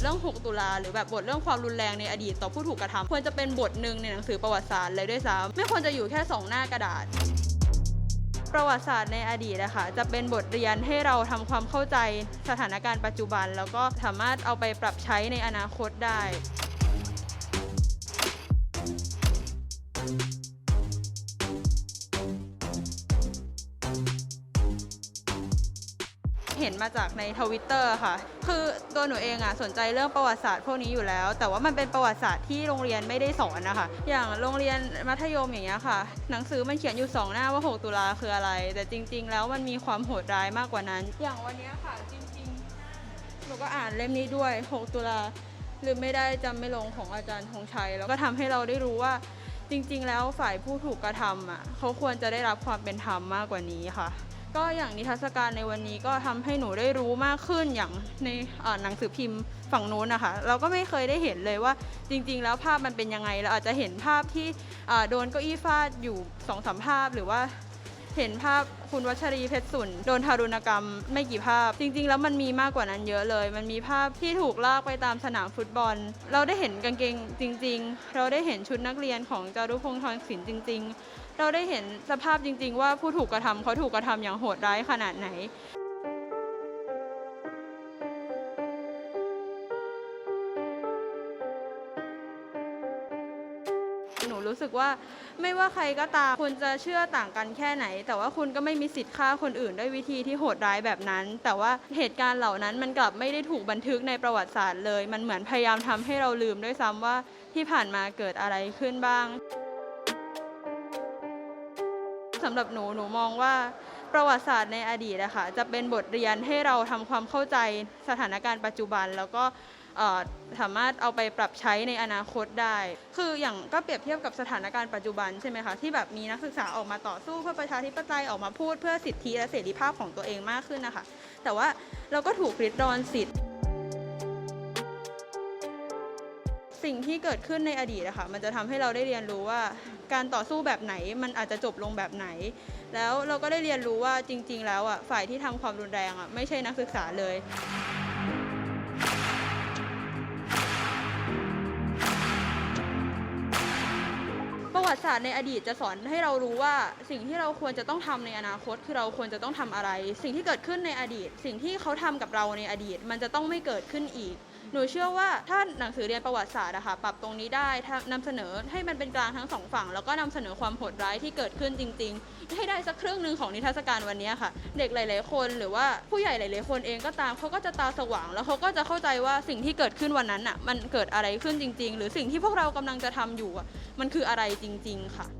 เรื่อง 6 ตุลาหรือแบบบทเรื่องความรุนแรงในอดีตต่อผู้ถูกกระทำควรจะเป็นบทหนึ่งในหนังสือประวัติศาสตร์เลยด้วยซ้ำไม่ควรจะอยู่แค่สองหน้ากระดาษประวัติศาสตร์ในอดีตนะคะจะเป็นบทเรียนให้เราทำความเข้าใจสถานการณ์ปัจจุบัน แล้วก็สามารถเอาไปปรับใช้ในอนาคตได้ เห็นมาจากในทวิตเตอร์ค่ะ คือตัวหนูเองอะสนใจเรื่องประวัติศาสตร์พวกนี้อยู่แล้ว แต่ว่ามันเป็นประวัติศาสตร์ที่โรงเรียนไม่ได้สอนนะคะ อย่างโรงเรียนมัธยมอย่างเงี้ยค่ะ หนังสือมันเขียนอยู่สองหน้าว่า 6 ตุลาคืออะไร แต่จริง ๆ แล้วมันมีความโหดร้ายมากกว่านั้น อย่างวันนี้ค่ะจริงๆหนูก็อ่านเล่มนี้ด้วย 6 ตุลาลืมไม่ได้จำไม่ลงของอาจารย์ธงชัย แล้วก็ทำให้เราได้รู้ว่าจริง ๆ แล้วฝ่ายผู้ถูกกระทำอะเขาควรจะได้รับความเป็นธรรมมากกว่านี้ค่ะ ก็อย่างนิทรรศการในวันนี้ก็ทำให้หนูได้รู้มากขึ้นอย่างในหนังสือพิมพ์ฝั่งนู้นนะคะเราก็ไม่เคยได้เห็นเลยว่าจริง ๆ แล้วภาพมันเป็นยังไงเราอาจจะเห็นภาพที่โดนเก้าอี้ฟาดอยู่สองสามภาพหรือว่าเห็นภาพคุณวัชรีเพชรสุนโดนทารุณกรรมไม่กี่ภาพ จริง ๆ แล้วมันมีมากกว่านั้นเยอะเลย มันมีภาพที่ถูกลากไปตามสนามฟุตบอล เราได้เห็นกางเกงจริง ๆ เราได้เห็นชุดนักเรียนของจารุพงษ์ทองศิลป์จริง ๆ เราได้เห็นสภาพจริง ๆ ว่าผู้ถูกกระทำเขาถูกกระทำอย่างโหดร้ายขนาดไหนหนูรู้สึกว่าไม่ว่าใครก็ตามคุณจะเชื่อต่างกันแค่ไหน แต่ว่าคุณก็ไม่มีสิทธิ์ฆ่าคนอื่นด้วยวิธีที่โหดร้ายแบบนั้น แต่ว่าเหตุการณ์เหล่านั้นมันกลับไม่ได้ถูกบันทึกในประวัติศาสตร์เลย มันเหมือนพยายามทำให้เราลืมด้วยซ้ำว่าที่ผ่านมาเกิดอะไรขึ้นบ้าง สำหรับหนูหนูมองว่าประวัติศาสตร์ในอดีตนะคะจะเป็นบทเรียนให้เราทำความเข้าใจสถานการณ์ปัจจุบัน แล้วก็สามารถเอาไปปรับใช้ในอนาคตได้ คืออย่างก็เปรียบเทียบกับสถานการณ์ปัจจุบันใช่ไหมคะที่แบบมีนักศึกษาออกมาต่อสู้เพื่อประชาธิปไตยออกมาพูดเพื่อสิทธิและเสรีภาพของตัวเองมากขึ้นนะคะ แต่ว่าเราก็ถูกริดรอนสิทธิ สิ่งที่เกิดขึ้นในอดีตอะค่ะมันจะทำให้เราได้เรียนรู้ว่าการต่อสู้แบบไหนมันอาจจะจบลงแบบไหน แล้วเราก็ได้เรียนรู้ว่าจริง ๆ แล้วอะฝ่ายที่ทำความรุนแรงอะไม่ใช่นักศึกษาเลย วัติศาสตร์ในอดีตจะสอนให้เรารู้ว่าสิ่งที่เราควรจะต้องทำในอนาคต คือเราควรจะต้องทำอะไร สิ่งที่เกิดขึ้นในอดีต สิ่งที่เขาทำกับเราในอดีต มันจะต้องไม่เกิดขึ้นอีกหนูเชื่อว่าถ้าหนังสือเรียนประวัติศาสตร์อะค่ะปรับตรงนี้ได้ถ้านำเสนอให้มันเป็นกลางทั้งสองฝั่ง แล้วก็นำเสนอความโหดร้ายที่เกิดขึ้นจริง ๆ ให้ได้สักครึ่งหนึ่งของนิทรรศการวันนี้ค่ะ เด็กหลาย ๆ คนหรือว่าผู้ใหญ่หลาย ๆ คนเองก็ตามเขาก็จะตาสว่าง แล้วเขาก็จะเข้าใจว่าสิ่งที่เกิดขึ้นวันนั้นอะมันเกิดอะไรขึ้นจริง ๆ หรือสิ่งที่พวกเรากำลังจะทำอยู่อะมันคืออะไรจริง ๆ ค่ะ